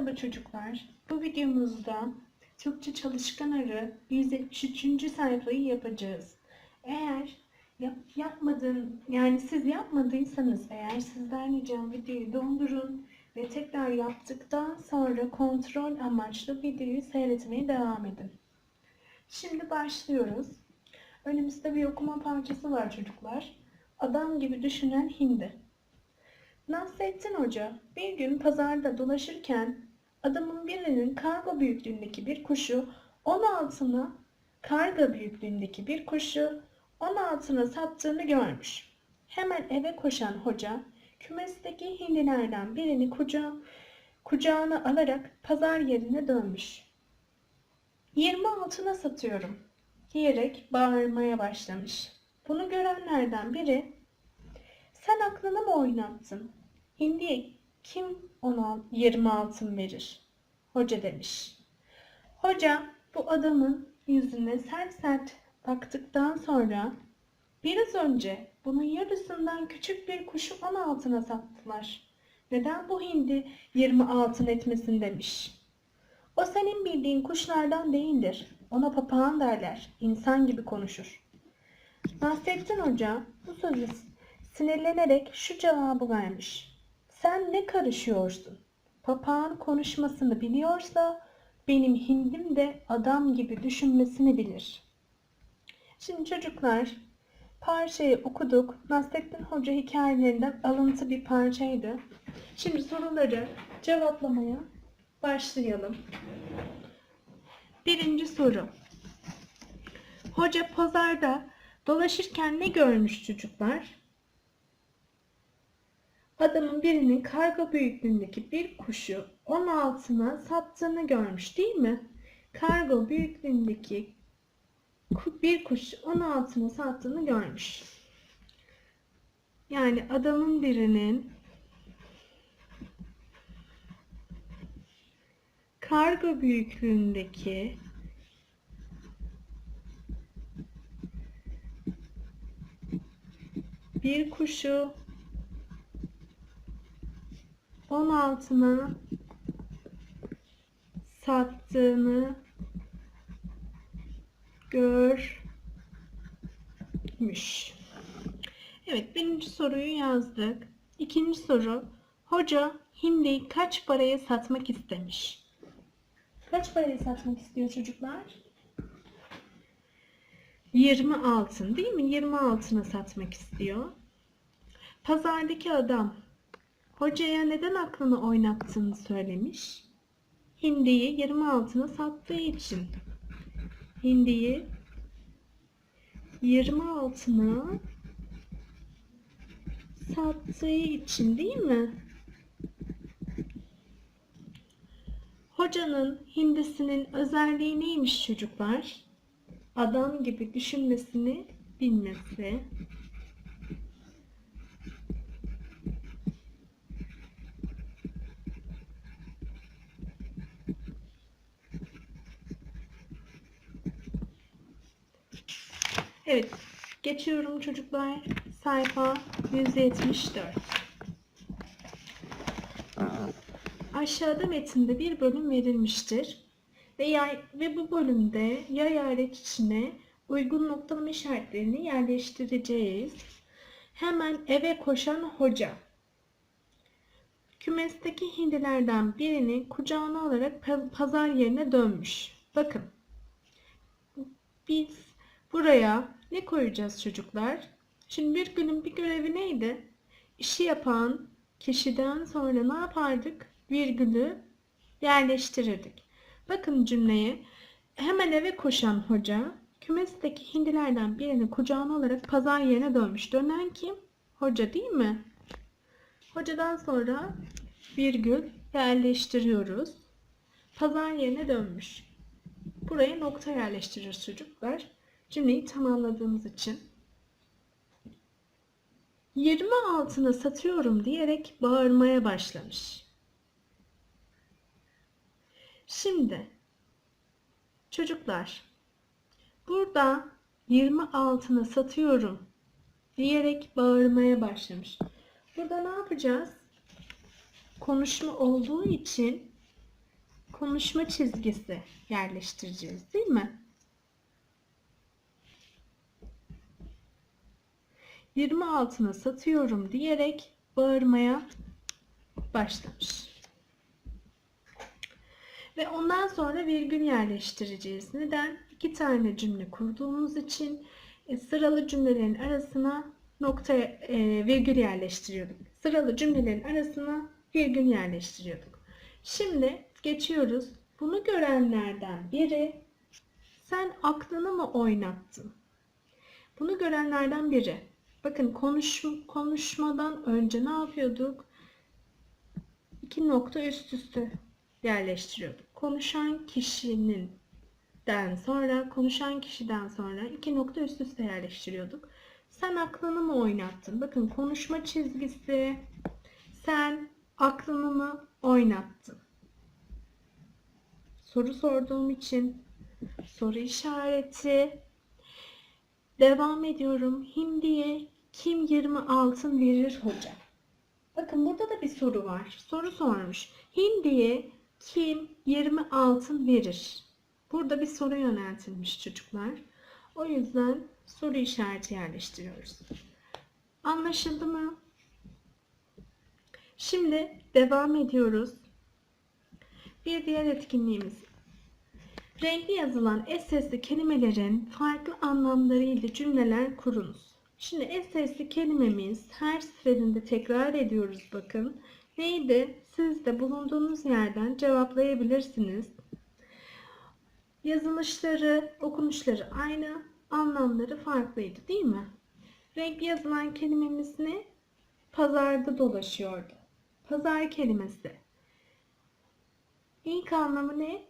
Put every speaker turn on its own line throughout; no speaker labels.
Merhaba çocuklar. Bu videomuzda Türkçe Çalışkan Arı 173. sayfayı yapacağız. Eğer yap, yapmadın yani siz yapmadıysanız eğer sizden ricam videoyu dondurun ve tekrar yaptıktan sonra kontrol amaçlı videoyu seyretmeye devam edin. Şimdi başlıyoruz. Önümüzde bir okuma parçası var çocuklar. Adam gibi düşünen hindi. Nasrettin Hoca bir gün pazarda dolaşırken adamın birinin karga büyüklüğündeki bir kuşu 16'ına karga büyüklüğündeki bir kuşu 16'ına sattığını görmüş. Hemen eve koşan hoca kümesteki hindilerden birini kucağı, kucağına alarak pazar yerine dönmüş. 20 altına satıyorum diyerek bağırmaya başlamış. Bunu görenlerden biri sen aklını mı oynattın? Hindiye kim ona 20 altın verir? Hoca demiş. Hoca bu adamın yüzüne sert sert baktıktan sonra biraz önce bunun yarısından küçük bir kuşu 10 altına sattılar. Neden bu hindi 20 altın etmesin demiş. O senin bildiğin kuşlardan değildir. Ona papağan derler. İnsan gibi konuşur. Nasrettin Hoca bu sözü sinirlenerek şu cevabı vermiş. Sen ne karışıyorsun? Papağan konuşmasını biliyorsa benim hindim de adam gibi düşünmesini bilir. Şimdi çocuklar parçayı okuduk. Nasrettin Hoca hikayelerinden alıntı bir parçaydı. Şimdi soruları cevaplamaya başlayalım. Birinci soru. Hoca pazarda dolaşırken ne görmüş çocuklar? Adamın birinin karga büyüklüğündeki bir kuşu 16'na sattığını görmüş değil mi? Kargo büyüklüğündeki bir kuş 16'na sattığını görmüş. Yani adamın birinin kargo büyüklüğündeki bir kuşu 16'na sattığını görmüş. Evet birinci soruyu yazdık. İkinci soru. Hoca hindiyi kaç paraya satmak istemiş? Kaç paraya satmak istiyor çocuklar? 20 altın değil mi? 20 altına satmak istiyor. Pazardaki adam hocaya neden aklını oynattığını söylemiş. Hindiyi 20 altına sattığı için. Hindiyi 20 altına sattığı için değil mi? Hocanın hindisinin özelliği neymiş çocuklar? Adam gibi düşünmesini bilmesi. Evet, geçiyorum çocuklar. Sayfa 174. Aşağıda metinde bir bölüm verilmiştir. Ve, yay, ve bu bölümde yay alet içine uygun noktalama işaretlerini yerleştireceğiz. Hemen eve koşan hoca. Kümesteki hindilerden birini kucağına alarak pa- pazar yerine dönmüş. Bakın. Biz buraya ne koyacağız çocuklar? Şimdi bir günün bir görevi neydi? İşi yapan kişiden sonra ne yapardık? Virgülü yerleştirirdik. Bakın cümleye. Hemen eve koşan hoca kümesteki hindilerden birini kucağına alarak pazar yerine dönmüş. Dönen kim? Hoca değil mi? Hocadan sonra virgül yerleştiriyoruz. Pazar yerine dönmüş. Buraya nokta yerleştiririz çocuklar. Cümleyi tamamladığımız için. 20 altına satıyorum diyerek bağırmaya başlamış. Şimdi çocuklar burada 20 altına satıyorum diyerek bağırmaya başlamış. Burada ne yapacağız? Konuşma olduğu için konuşma çizgisi yerleştireceğiz değil mi? 26'ına satıyorum diyerek bağırmaya başlamış. Ve ondan sonra virgül yerleştireceğiz. Neden? İki tane cümle kurduğumuz için e, sıralı cümlelerin arasına nokta e, virgül yerleştiriyorduk. Sıralı cümlelerin arasına virgül yerleştiriyorduk. Şimdi geçiyoruz. Bunu görenlerden biri sen aklını mı oynattın? Bunu görenlerden biri. Bakın konuş, konuşmadan önce ne yapıyorduk? İki nokta üst üste yerleştiriyorduk. Konuşan kişinin den sonra konuşan kişiden sonra iki nokta üst üste yerleştiriyorduk. Sen aklını mı oynattın? Bakın konuşma çizgisi. Sen aklını mı oynattın? Soru sorduğum için soru işareti. Devam ediyorum. Hindiye kim 20 altın verir hoca? Bakın burada da bir soru var. Soru sormuş. Hindiye kim 20 altın verir? Burada bir soru yöneltilmiş çocuklar. O yüzden soru işareti yerleştiriyoruz. Anlaşıldı mı? Şimdi devam ediyoruz. Bir diğer etkinliğimiz. Renkli yazılan es sesli kelimelerin farklı anlamlarıyla cümleler kurunuz. Şimdi es sesli kelimemiz her seferinde tekrar ediyoruz bakın. Neydi? Siz de bulunduğunuz yerden cevaplayabilirsiniz. Yazılışları, okunuşları aynı, anlamları farklıydı değil mi? Renkli yazılan kelimemiz ne? Pazarda dolaşıyordu. Pazar kelimesi. İlk anlamı ne?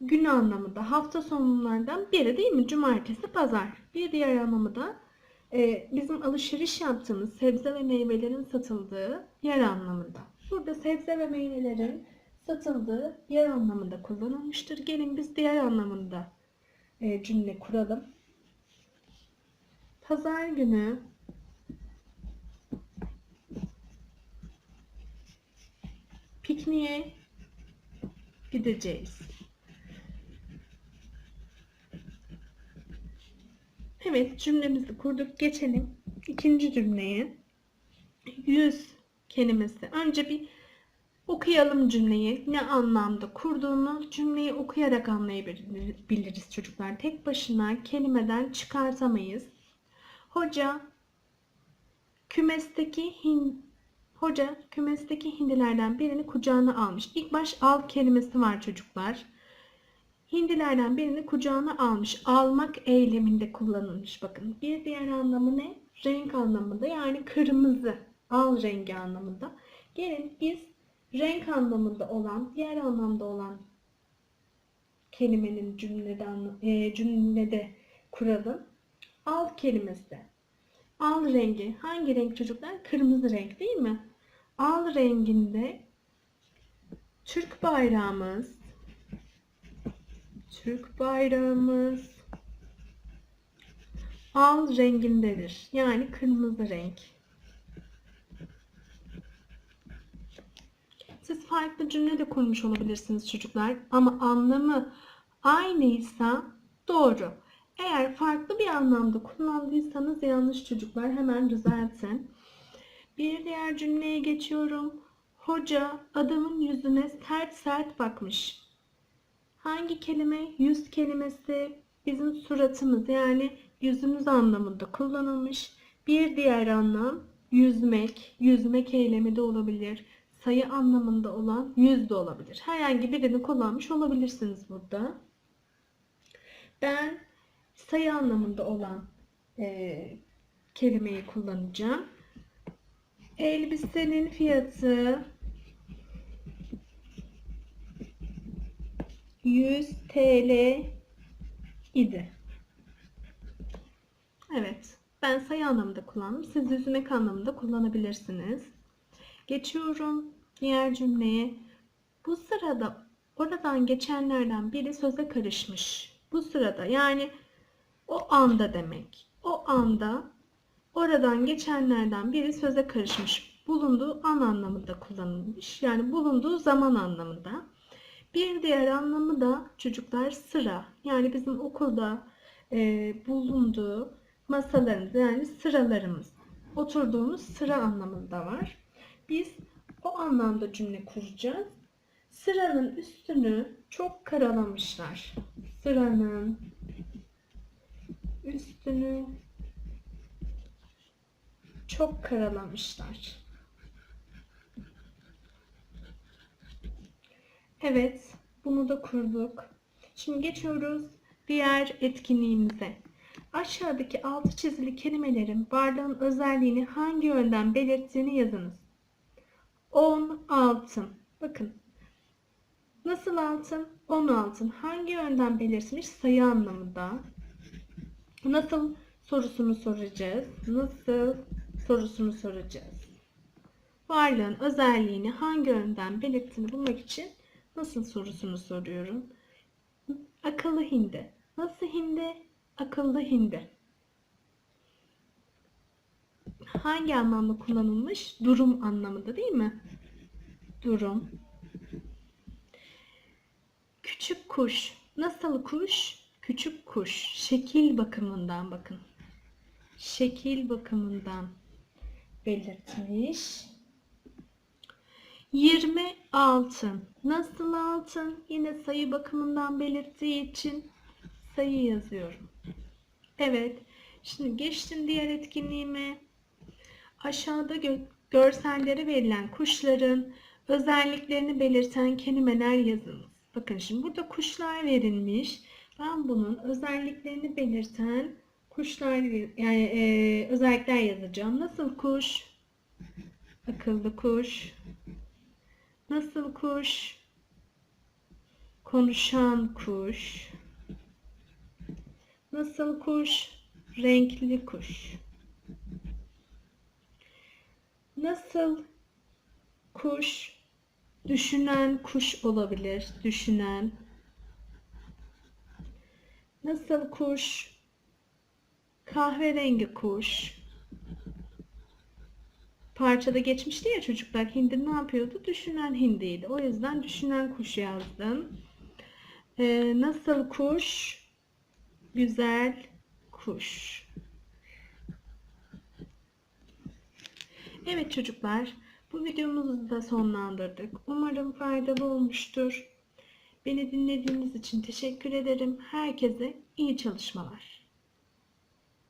Gün anlamı da hafta sonlardan biri değil mi? Cumartesi, pazar. Bir diğer anlamı da e, bizim alışveriş yaptığımız sebze ve meyvelerin satıldığı yer anlamında. Burada sebze ve meyvelerin satıldığı yer anlamında kullanılmıştır. Gelin biz diğer anlamında e, cümle kuralım. Pazar günü pikniğe gideceğiz. Evet cümlemizi kurduk. Geçelim ikinci cümleye. Yüz kelimesi. Önce bir okuyalım cümleyi. Ne anlamda kurduğunu cümleyi okuyarak anlayabiliriz çocuklar. Tek başına kelimeden çıkartamayız. Hoca kümesteki hin Hoca kümesteki hindilerden birini kucağına almış. İlk baş al kelimesi var çocuklar. Hindilerden birini kucağına almış. Almak eyleminde kullanılmış. Bakın bir diğer anlamı ne? Renk anlamında yani kırmızı. Al rengi anlamında. Gelin biz renk anlamında olan, diğer anlamda olan kelimenin cümlede, e, cümlede kuralım. Al kelimesi. Al rengi. Hangi renk çocuklar? Kırmızı renk değil mi? Al renginde Türk bayrağımız Türk bayrağımız al rengindedir. Yani kırmızı renk. Siz farklı cümle de kurmuş olabilirsiniz çocuklar ama anlamı aynıysa doğru. Eğer farklı bir anlamda kullandıysanız yanlış çocuklar hemen düzeltin. Bir diğer cümleye geçiyorum. Hoca adamın yüzüne sert sert bakmış. Hangi kelime? Yüz kelimesi bizim suratımız yani yüzümüz anlamında kullanılmış. Bir diğer anlam yüzmek, yüzmek eylemi de olabilir. Sayı anlamında olan yüz de olabilir. Herhangi birini kullanmış olabilirsiniz burada. Ben sayı anlamında olan e, kelimeyi kullanacağım. Elbisenin fiyatı 100 TL idi. Evet. Ben sayı anlamında kullandım. Siz yüzmek anlamında kullanabilirsiniz. Geçiyorum diğer cümleye. Bu sırada oradan geçenlerden biri söze karışmış. Bu sırada yani o anda demek. O anda oradan geçenlerden biri söze karışmış. Bulunduğu an anlamında kullanılmış. Yani bulunduğu zaman anlamında. Bir diğer anlamı da çocuklar sıra. Yani bizim okulda e, bulunduğu masalarımız yani sıralarımız. Oturduğumuz sıra anlamında var. Biz o anlamda cümle kuracağız. Sıranın üstünü çok karalamışlar. Sıranın üstünü çok karalamışlar. Evet, bunu da kurduk. Şimdi geçiyoruz diğer etkinliğimize. Aşağıdaki altı çizili kelimelerin varlığın özelliğini hangi yönden belirttiğini yazınız. 10 altın. Bakın. Nasıl altın? 10 altın. Hangi yönden belirtmiş? Sayı anlamında. Nasıl sorusunu soracağız. Nasıl sorusunu soracağız. Varlığın özelliğini hangi yönden belirttiğini bulmak için nasıl sorusunu soruyorum. Akıllı hindi. Nasıl hindi? Akıllı hindi. Hangi anlamda kullanılmış? Durum anlamında değil mi? Durum. Küçük kuş. Nasıl kuş? Küçük kuş. Şekil bakımından bakın. Şekil bakımından belirtmiş. 20 altın. Nasıl altın? Yine sayı bakımından belirttiği için sayı yazıyorum. Evet. Şimdi geçtim diğer etkinliğime. Aşağıda gö görsellere verilen kuşların özelliklerini belirten kelimeler yazınız. Bakın şimdi burada kuşlar verilmiş. Ben bunun özelliklerini belirten kuşlar yani e, özellikler yazacağım. Nasıl kuş? Akıllı kuş. Nasıl kuş? Konuşan kuş. Nasıl kuş? Renkli kuş. Nasıl kuş? Düşünen kuş olabilir. Düşünen. Nasıl kuş? Kahverengi kuş. Parçada geçmişti ya çocuklar. Hindi ne yapıyordu? Düşünen hindiydi. O yüzden düşünen kuş yazdım. Ee, nasıl kuş? Güzel kuş. Evet çocuklar, bu videomuzu da sonlandırdık. Umarım faydalı olmuştur. Beni dinlediğiniz için teşekkür ederim. Herkese iyi çalışmalar.